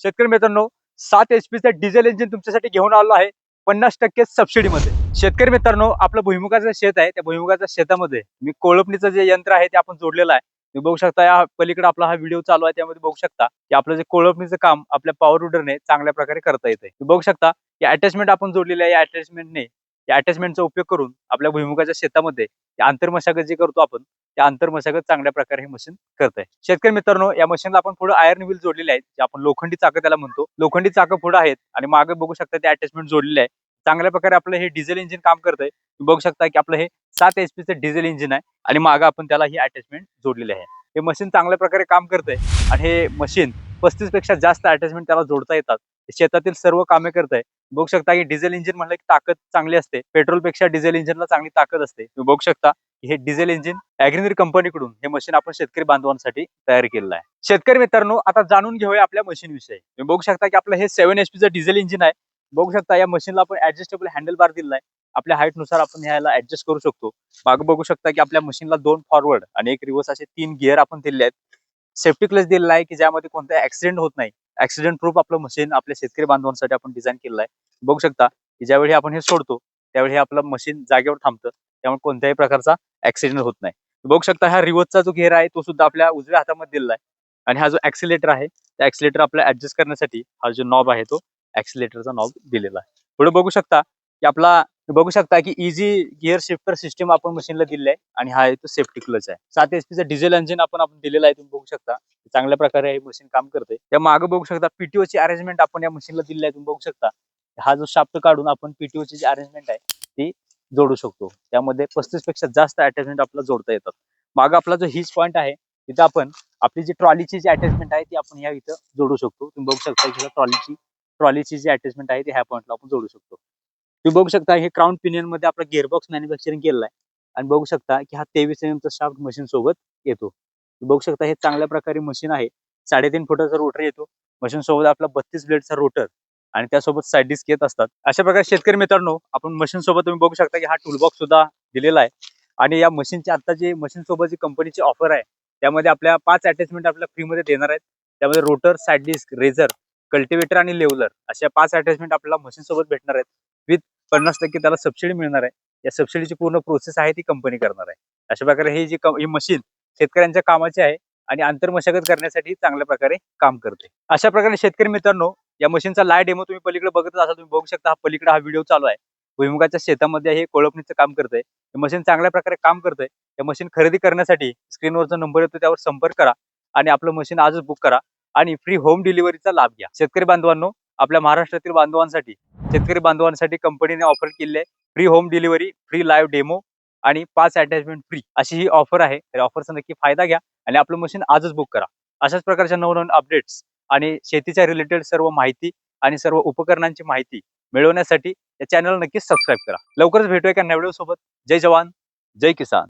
शेतकरी मित्रांनो सात एच पीचं डिझेल इंजिन तुमच्यासाठी घेऊन आलो आहे. पन्नास टक्के सबसिडीमध्ये शेतकरी मित्रांनो आपलं भुईमुगाचं शेत आहे. त्या भुईमुगाच्या शेतामध्ये मी कोळपणीचं जे यंत्र आहे ते आपण जोडलेलं आहे. तुम्ही बघू शकता या पलीकडे आपला हा व्हिडिओ चालू आहे. त्यामध्ये बघू शकता की आपलं जे कोळपणीचं काम आपल्या पॉवर रुडरने चांगल्या प्रकारे करता येते तुम्ही बघू शकता की अटॅचमेंट आपण जोडलेलं आहे. या अटॅचमेंटने या अटॅचमेंटचा उपयोग करून आपल्या भुईमुगाच्या शेतामध्ये या आंतरमशागत जे करतो आपण त्या आंतरमशागत चांगल्या प्रकारे हे मशीन करत आहे शेतकरी मित्रांनो या मशीनला आपण पुढे आयर्न व्हील जोडलेले आहेत जे आपण लोखंडी चाकं त्याला म्हणतो. लोखंडी चाकं पुढे आहेत आणि मागे बघू शकता ते अटॅचमेंट जोडलेले आहे चांगल्या प्रकारे आपलं हे डिझेल इंजिन काम करतंय. तुम्ही बघू शकता की आपलं हे सात एच पीचं डिझेल इंजिन आहे आणि मागे आपण त्याला ही अटॅचमेंट जोडलेली आहे. हे मशीन चांगल्या प्रकारे काम करतंय आणि हे मशीन पस्तीसपेक्षा जास्त अटॅचमेंट त्याला जोडता येतात. हे शेतातील सर्व कामे करतंय. बघू शकता की डिझेल इंजिन म्हणलं की ताकद चांगली असते. पेट्रोलपेक्षा डिझेल इंजिनला चांगली ताकद असते. तुम्ही बघू शकता हे डिझेल इंजिन अॅग्रिनर कंपनीकडून हे मशीन आपण शेतकरी बांधवांसाठी तयार केलेलं आहे. शेतकरी मित्रांनो आता जाणून घेऊया आपल्या मशीन विषयी. तुम्ही बघू शकता की आपलं हे सेव्हन एच डिझेल इंजिन आहे. बघू शकता या मशीनला आपण ऍडजस्टेबल हँडल बार दिलेला आहे. आपल्या हाईटनुसार आपण ह्याला ऍडजस्ट करू शकतो. मागे बघू शकता की आपल्या मशीनला दोन फॉरवर्ड आणि एक रिव्हर्स असे तीन गिअर आपण दिले आहेत. सेफ्टी क्लच दिलेला आहे की ज्यामध्ये कोणता ऍक्सिडेंट होत नाही. ऍक्सिडेंट प्रूफ आपलं मशीन आपल्या शेतकरी बांधवांसाठी आपण डिझाईन केलेलं आहे. बघू शकता की ज्यावेळी आपण हे सोडतो त्यावेळी हे आपलं मशीन जागेवर थांबतं. त्यामुळे कोणत्याही प्रकारचा ऍक्सिडेंट होत नाही. बघू शकता हा रिवर्सचा जो घेर आहे तो सुद्धा आपल्या उजव्या हातामध्ये दिलेला आहे. आणि हा जो ऍक्सिलेटर आहे त्या ऍक्सिलेटर आपला ऍडजस्ट करण्यासाठी हा जो नॉब आहे तो ऍक्सिलेटरचा नॉब दिलेला आहे. पुढे बघू शकता की आपला बघू शकता की इझी गिअर शिफ्टर सिस्टम आपण मशीनला दिली आहे आणि हा तो सेफ्टी क्लच आहे. सात एच पीचा डिझेल इंजिन आपण आपण दिलेला आहे तुम्ही बघू शकता. चांगल्या प्रकारे हे मशीन काम करते या मागे बघू शकता पीटीओ ची अरेंजमेंट आपण या मशीनला दिली आहे तुम्ही बघू शकता. हा जो शाफ्ट काढून आपण पीटीओ ची जी अरेंजमेंट आहे ती जोडू शकतो. त्यामध्ये पस्तीसपेक्षा जास्त अटॅचमेंट आपल्याला जोडता येतात. मागं आपला जो हिच पॉईंट आहे तिथं आपण आपली जी ट्रॉलीची जी अटॅचमेंट आहे ती आपण या इथं जोडू शकतो. तुम्ही बघू शकता की ट्रॉलीची ट्रॉलीची जी अटॅचमेंट आहे ती ह्या पॉईंटला आपण जोडू शकतो. तुम्ही बघू शकता हे क्राऊन पिनियनमध्ये आपला गिअरबॉक्स मॅन्युफॅक्चरिंग केलेला आहे. आणि बघू शकता की हा तेवीस एम चा शाफ्ट मशीन सोबत येतो. तुम्ही बघू शकता हे चांगल्या प्रकारे मशीन आहे. साडेतीन फुटाचा रोटर येतो. मशीन सोबत आपला बत्तीस ब्लेडचा रोटर आणि त्यासोबत साईड डिस्क येत असतात. अशा प्रकारे शेतकरी मित्रांनो आपण मशीन सोबत तुम्ही बघू शकता की हा टूलबॉक्स सुद्धा दिलेला आहे. आणि या मशीनची आता जे मशीन सोबत जी कंपनीची ऑफर आहे त्यामध्ये आपल्या पाच अटॅचमेंट आपल्याला फ्रीमध्ये देणार आहेत. त्यामध्ये rotor side disc razor cultivator आणि लेवलर अशा पाच अटॅचमेंट आपल्याला मशीन सोबत भेटणार आहेत. विथ पन्नास टक्के त्याला सबसिडी मिळणार आहे. या सबसिडीची पूर्ण प्रोसेस आहे ती कंपनी करणार आहे. अशा प्रकारे हे जी ही मशीन शेतकऱ्यांच्या कामाची आहे आणि आंतरमशागत करण्यासाठी चांगल्या प्रकारे काम करते. अशा प्रकारे शेतकरी मित्रांनो या मशीनचा लाय डेमो तुम्ही पलीकडे बघत असाल तुम्ही बघू शकता हा पलीकडे हा व्हिडिओ चालू आहे. भुईमुगाच्या शेतामध्ये हे कोळपणीचं काम करतंय. हे मशीन चांगल्या प्रकारे काम करतंय. हे मशीन खरेदी करण्यासाठी स्क्रीनवरचा नंबर येतो त्यावर संपर्क करा आणि आपलं मशीन आजच बुक करा आणि फ्री होम डिलिव्हरीचा लाभ घ्या. शेतकरी बांधवांनो आपल्या महाराष्ट्रातील बांधवांसाठी शेतकरी बांधवांसाठी कंपनीने ऑफर केली आहे free home delivery free live demo आणि पाच अटॅचमेंट फ्री अशी ही ऑफर आहे. तर ऑफरचा नक्की फायदा घ्या आणि आपलं मशीन आजच बुक करा. अशाच प्रकारच्या नवनवीन अपडेट्स आणि शेतीच्या रिलेटेड सर्व माहिती आणि सर्व उपकरणांची माहिती मिळवण्यासाठी या चॅनल नक्कीच सबस्क्राईब करा. लवकरच भेटूया एका नवड्यासोबत जय जवान जय किसान.